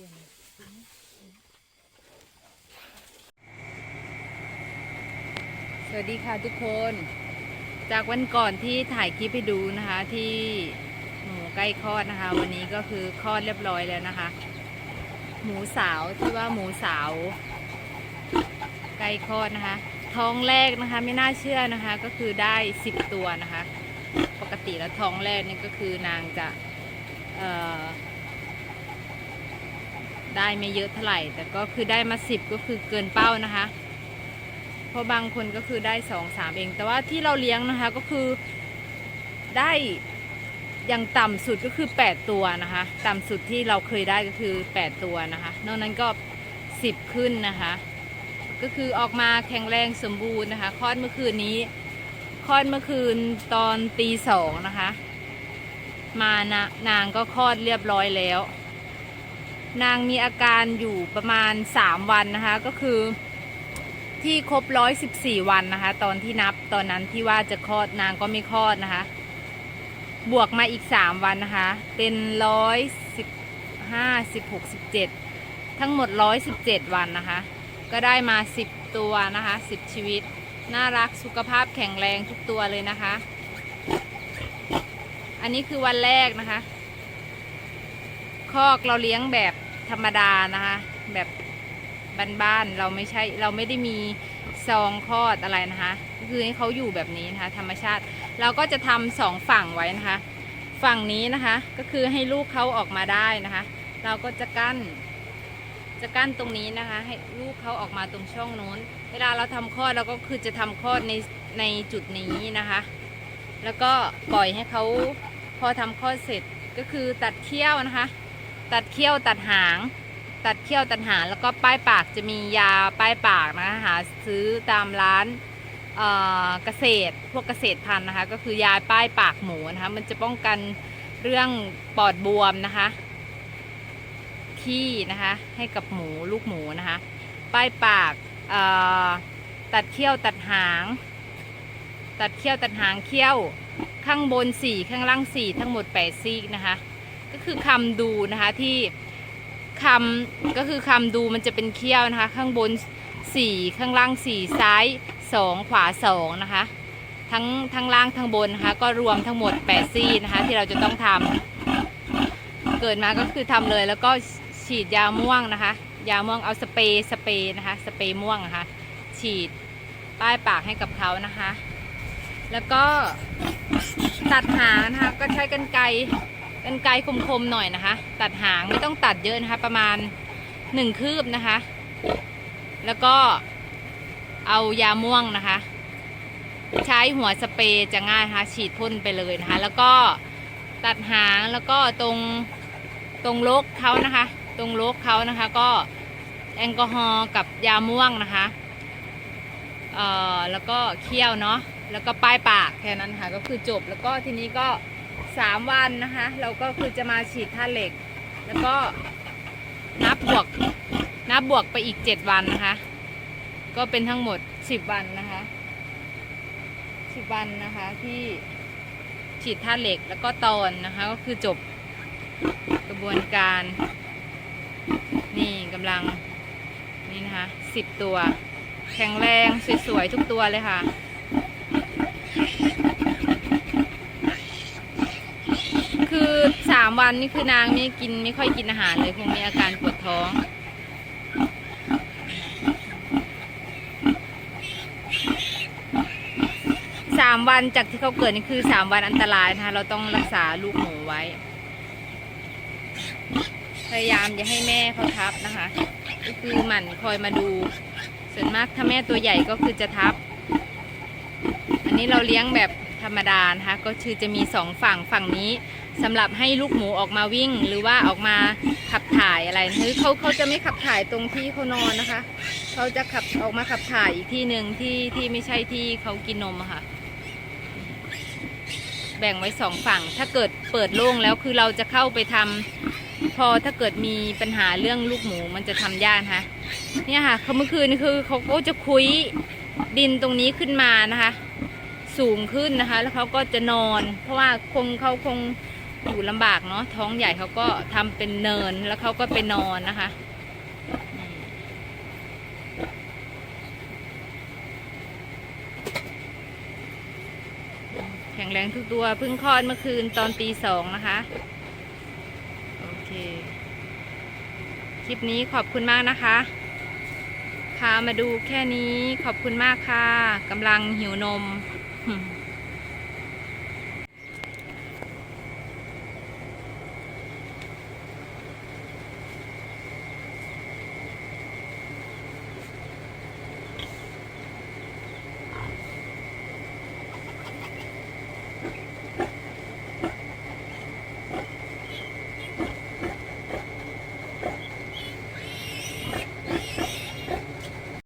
ตือนสวัสดีค่ะทุกคน จากวันก่อนที่ถ่ายคลิปให้ดูนะคะ ที่หมูใกล้คลอดนะคะ วันนี้ก็คือคลอดเรียบร้อยแล้วนะคะ หมูสาวที่ว่าหมูสาว ใกล้คลอดนะคะ ท้องแรกนะคะไม่น่าเชื่อนะคะ ก็คือได้สิบตัวนะคะ ปกติแล้วท้องแรกนี่ก็คือนางจะเอ่อ ได้ไม่เยอะเท่าไหร่ แต่ก็คือได้มาสิบก็คือเกินเป้านะคะ เพราะบางคนก็คือได้สองสามเอง แต่ว่าที่เราเลี้ยงนะคะก็คือได้อย่างต่ำสุดก็คือ8ตัวนะคะ ต่ำสุดที่เราเคยได้ก็คือ8ตัวนะคะ นอกนั้นก็10ขึ้นนะคะ ก็คือออกมาแข็งแรงสมบูรณ์นะคะคลอดเมื่อคืนนี้คลอดเมื่อคืนตอนตีสองนะคะ มานะนางก็คลอดเรียบร้อยแล้ว นางมีอาการอยู่ประมาณ 3 วันนะคะ ก็คือที่ครบร้อยสิบสี่วันนะคะ ตอนที่นับตอนนั้นที่ว่าจะคลอดนางก็ไม่คลอดนะคะ บวกมาอีก3วันนะคะ เป็นร้อยสิบห้าสิบหกสิบเจ็ดทั้งหมดร้อยสิบเจ็ดวันนะคะ ก็ได้มา10ตัวนะคะ10ชีวิต น่ารักสุขภาพแข็งแรงทุกตัวเลยนะคะ อันนี้คือวันแรกนะคะ คอกเราเลี้ยงแบบธรรมดานะคะ แบบบ้านๆเราไม่ใช่เราไม่ได้มีซองคลอดอะไรนะคะก็คือให้เขาอยู่แบบนี้นะคะ ธรรมชาติเราก็จะทำสองฝั่งไว้นะคะ ฝั่งนี้นะคะก็คือให้ลูกเขาออกมาได้นะคะ เราก็จะกั้น จะกั้นตรงนี้นะคะ ให้ลูกเขาออกมาตรงช่องโน้น เวลาเราทำคลอดเราก็คือจะทำคลอดในในจุดนี้นะคะ แล้วก็ปล่อยให้เขาพอทำคลอดเสร็จก็คือตัดเขี้ยวนะคะ ตัดเขี้ยวตัดหาง ตัดเขี้ยวตัดหางแล้วก็ป้ายปากจะมียาป้ายปากนะคะหาซื้อตามร้านเกษตรพวกเกษตรพันธุ์นะคะก็คือยาป้ายปากหมูนะคะมันจะป้องกันเรื่องปอดบวมนะคะขี้นะคะให้กับหมูลูกหมูนะคะป้ายปากตัดเขี้ยวตัดหาง ตัดเขี้ยวตัดหางเขี้ยวข้างบนสี่ข้างล่างสี่ทั้งหมดแปดซี่นะคะ ก็คือคำดูนะคะที่คำก็คือคำดูมันจะเป็นเขี้ยวนะคะ ข้างบนสี่ข้างล่างสี่ซ้ายสองขวาสองนะคะ ทั้งทั้งล่างทั้งบนนะคะก็รวมทั้งหมดแปดซี่นะคะที่เราจะต้องทำเกิดมาก็คือทำเลยแล้วก็ฉีดยาม่วงนะคะ ยาม่วงเอาสเปรย์สเปรย์นะคะสเปรย์ม่วงนะคะฉีดป้ายปากให้กับเขานะคะ แล้วก็ตัดหางนะคะก็ใช้กันไกร กันไกรคมๆหน่อยนะคะ ตัดหางไม่ต้องตัดเยอะนะคะ ประมาณหนึ่งคืบนะคะ แล้วก็เอายาม่วงนะคะ ใช้หัวสเปรย์จะง่ายนะคะ ฉีดพ่นไปเลยนะคะ แล้วก็ตัดหางแล้วก็ตรงตรงลกเขานะคะ ตรงลกเขานะคะ ก็แอลกอฮอล์กับยาม่วงนะคะเอ่อแล้วก็เคี่ยวเนาะแล้วก็ป้ายปากแค่นั้นค่ะ ก็คือจบแล้วก็ทีนี้ก็ สามวันนะคะ เราก็คือจะมาฉีดท่าเหล็ก แล้วก็นับบวกนับบวกไปอีกเจ็ดวันนะคะ ก็เป็นทั้งหมดสิบวันนะคะสิบวันนะคะที่ฉีดท่าเหล็กแล้วก็ตอนนะคะ ก็คือจบกระบวนการ นี่กำลังนี่นะคะสิบตัว แข็งแรงสวยๆทุกตัวเลยค่ะ คือสาม วันนี่คือนางไม่กินไม่ค่อยกินอาหารเลยคงมีอาการปวดท้อง สามวันจากที่เขาเกิดนี่คือสามวันอันตรายนะคะเราต้องรักษาลูกหมูไว้ พยายามอย่าให้แม่เขาทับนะคะ ก็คือหมั่นคอยมาดู ส่วนมากถ้าแม่ตัวใหญ่ก็คือจะทับ อันนี้เราเลี้ยงแบบธรรมดานะคะก็คือจะมีสองฝั่งฝั่งนี้ สำหรับให้ลูกหมูออกมาวิ่ง หรือว่าออกมาขับถ่ายอะไรคือเขาเขาจะไม่ขับถ่ายตรงที่เขานอนนะคะเขาจะขับออกมาขับถ่ายอีกที่หนึ่งที่ที่ไม่ใช่ที่เขากินนมอะค่ะ แบ่งไว้สองฝั่ง ถ้าเกิดเปิดโล่งแล้วคือเราจะเข้าไปทำพอถ้าเกิดมีปัญหาเรื่องลูกหมูมันจะทำยากนะคะเนี่ยค่ะเขาเมื่อคืนคือเขาก็จะคุยดินตรงนี้ขึ้นมานะคะ สูงขึ้นนะคะ แล้วเขาก็จะนอน เพราะว่าคงเขาคง อยู่ลำบากเนาะท้องใหญ่เขาก็ทำเป็นเนินแล้วเขาก็ไปนอนนะคะแข็งแรงทุกตัวเพิ่งคลอดเมื่อคืนตอนตีสองนะคะ โอเค คลิปนี้ขอบคุณมากนะคะ พามาดูแค่นี้ขอบคุณมากค่ะกำลังหิวนม